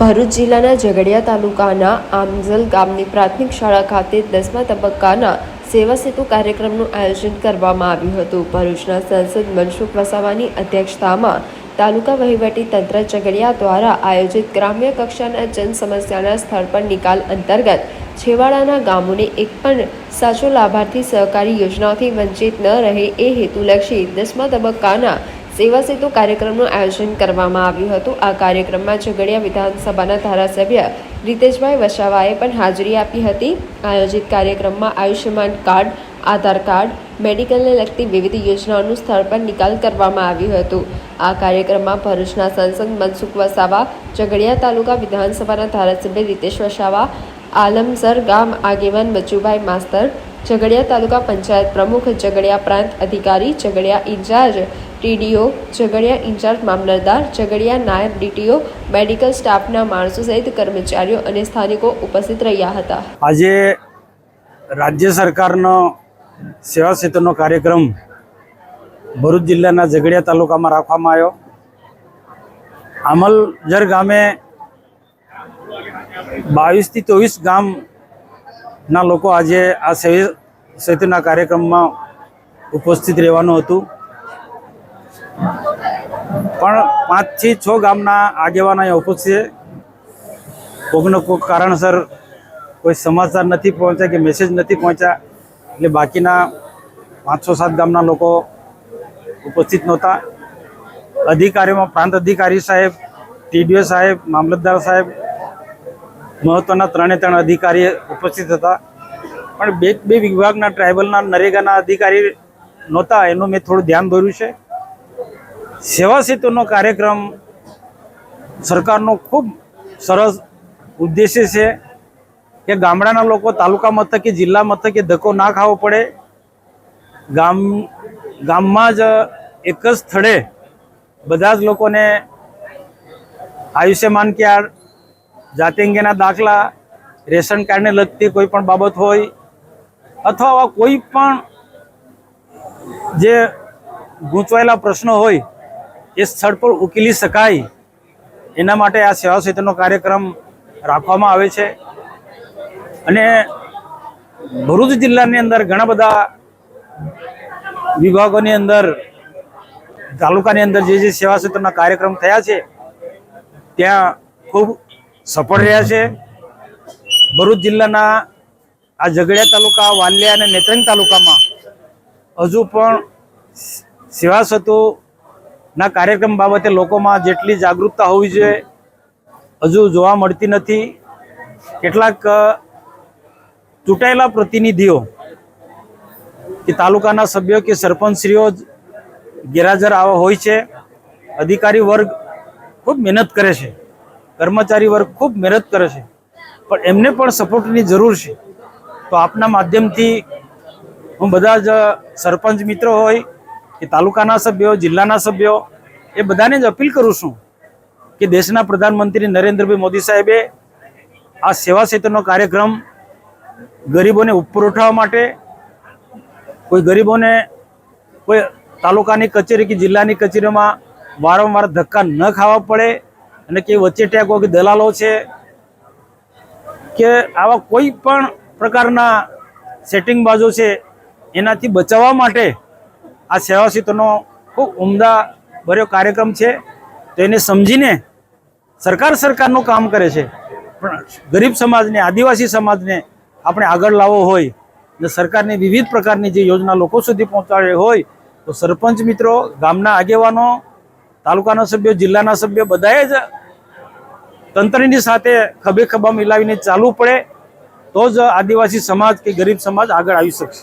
ભરૂચ જિલ્લાના ઝઘડિયા તાલુકાના આમઝલ ગામની પ્રાથમિક શાળા ખાતે દસમા તબક્કાના સેવા સેતુ કાર્યક્રમનું આયોજન કરવામાં આવ્યું હતું. ભરૂચના સાંસદ મનસુખ વસાવાની અધ્યક્ષતામાં તાલુકા વહીવટી તંત્ર ઝઘડિયા દ્વારા આયોજિત ગ્રામ્ય કક્ષાના જન સમસ્યાના સ્થળ પર નિકાલ અંતર્ગત છેવાડાના ગામોને એક પણ સાચો લાભાર્થી સહકારી યોજનાઓથી વંચિત ન રહે એ હેતુલક્ષી દસમા તબક્કાના સેવા સેતુ કાર્યક્રમનું આયોજન કરવામાં આવ્યું હતું. આ કાર્યક્રમમાં ઝઘડિયા વિધાનસભાના ધારાસભ્ય રીતેશભાઈ વસાવાએ પણ હાજરી આપી હતી. આયોજિત કાર્યક્રમમાં આયુષ્યમાન કાર્ડ, આધાર કાર્ડ, મેડિકલને લગતી વિવિધ યોજનાઓનું સ્થળ પર નિકાલ કરવામાં આવ્યું હતું. આ કાર્યક્રમમાં ભરૂચના સાંસદ મનસુખ વસાવા, ઝઘડિયા તાલુકા વિધાનસભાના ધારાસભ્ય રીતેશ વસાવા આલમસર ગામ આગેવાન બચુભાઈ માસ્તર, ઝઘડિયા તાલુકા પંચાયત પ્રમુખ ઝઘડિયા પ્રાંત અધિકારી Jhagadia incharge TDO, Jhagadia incharge મામલતદાર, ઝઘડિયા નાયબ ડીટીઓ, મેડિકલ સ્ટાફના માણસો સહિત કર્મચારીઓ અને સ્થાનિકો ઉપસ્થિત રહ્યા હતા. આજે રાજ્ય સરકારનો સેવા સેતુનો કાર્યક્રમ ભરૂચ જિલ્લાના ઝઘડિયા તાલુકામાં રાખવામાં આવ્યો. આમલજર ગામે બાવીસથી ચોવીસ ગામના લોકો આજે આ સેતુના કાર્યક્રમમાં ઉપસ્થિત રહેવાનું હતું. પણ પાંચથી છ ગામના આગેવાનો અહીંયા ઉપસ્થિત છે. કોઈકને કોઈક કારણસર કોઈ સમાચાર નથી પહોંચ્યા કે મેસેજ નથી પહોંચ્યા, એટલે બાકીના પાંચસો સાત ગામના લોકો ઉપસ્થિત નહોતા. અધિકારીઓમાં પ્રાંત અધિકારી સાહેબ, ટીડીઓ સાહેબ, મામલતદાર સાહેબ મહત્ત્વના ત્રણે ત્રણ અધિકારી ઉપસ્થિત હતા. પણ બે બે વિભાગના ટ્રાઇબલના નરેગાના અધિકારી નહોતા, એનું મેં થોડું ધ્યાન દોર્યું છે. સેવા સેતુનો કાર્યક્રમ સરકારનો ખૂબ સરસ ઉદ્દેશ્ય છે કે ગામડાના લોકો, તાલુકા મથકે જિલ્લા મથકે ધક્કો ના ખાવો પડે. ગામ, ગામમાં જ એક જ સ્થળે બધા જ લોકોને આયુષ્યમાન કાર્ડ જાતિ અંગેના દાખલા, રેશન કાર્ડને લગતી કોઈ પણ બાબત હોય, અથવા આવા કોઈ પણ જે ગૂંચવાયેલા પ્રશ્નો હોય, એ સ્થળ પર ઉકેલી શકાય. એના માટે આ સેવા સેતુનો કાર્યક્રમ રાખવામાં આવે છે. અને ભરૂચ જિલ્લાની અંદર ઘણા બધા વિભાગોની અંદર, તાલુકાની અંદર જે જે સેવા સેતુના કાર્યક્રમ થયા છે, ત્યાં ખૂબ સફળ રહ્યા છે. ભરૂચ જિલ્લાના આ ઝઘડિયા તાલુકા, વાલિયા અને નેત્રંગ તાલુકામાં હજુ પણ સેવા સેતુના કાર્યક્રમ બાબતે લોકોમાં જેટલી જાગૃતતા હોવી જોઈએ, હજુ જોવા મળતી નથી. કેટલાક ચૂંટાયેલા પ્રતિનિધિઓ કે તાલુકાના સભ્યો કે સરપંચશ્રીઓ ગેરહાજર આવા હોય છે. અધિકારી વર્ગ ખૂબ મહેનત કરે છે. કર્મચારી વર્ગ ખૂબ મહેનત કરે છે. પણ એમને પણ સપોર્ટની જરૂર છે. તો આપના માધ્યમથી હું બધા જ સરપંચ મિત્રો હોય કે તાલુકાના સભ્યો, જિલ્લાના સભ્યો, એ બધાને જ અપીલ કરું છું કે દેશના પ્રધાનમંત્રી નરેન્દ્રભાઈ મોદી સાહેબે આ સેવા સેતુનો કાર્યક્રમ ગરીબોને ઉપર ઉઠાવવા માટે, કોઈ ગરીબોને કોઈ તાલુકાની કચેરી કે જિલ્લાની કચેરીમાં વારંવાર ધક્કા ન ખાવા પડે અને કે વચ્ચે ટેકો કે દલાલો છે, કે આવા કોઈ પણ પ્રકારના સેટિંગ બાજુ છે, એનાથી બચાવવા માટે આ સેવા સેતુનો ખૂબ ઉમદા ભર્યો કાર્યક્રમ છે. તો એને સમજીને સરકાર સરકારનું કામ કરે છે. પણ ગરીબ સમાજને, આદિવાસી સમાજને આપણે આગળ લાવવો હોય ને સરકારની વિવિધ પ્રકારની જે યોજના લોકો સુધી પહોંચાડે હોય, તો સરપંચ મિત્રો, ગામના આગેવાનો, તાલુકાના સભ્યો, જિલ્લાના સભ્યો બધાએ જ તંત્રની સાથે ખભે ખભા મિલાવીને ચાલવું પડે, તો જ આદિવાસી સમાજ કે ગરીબ સમાજ આગળ આવી શકશે.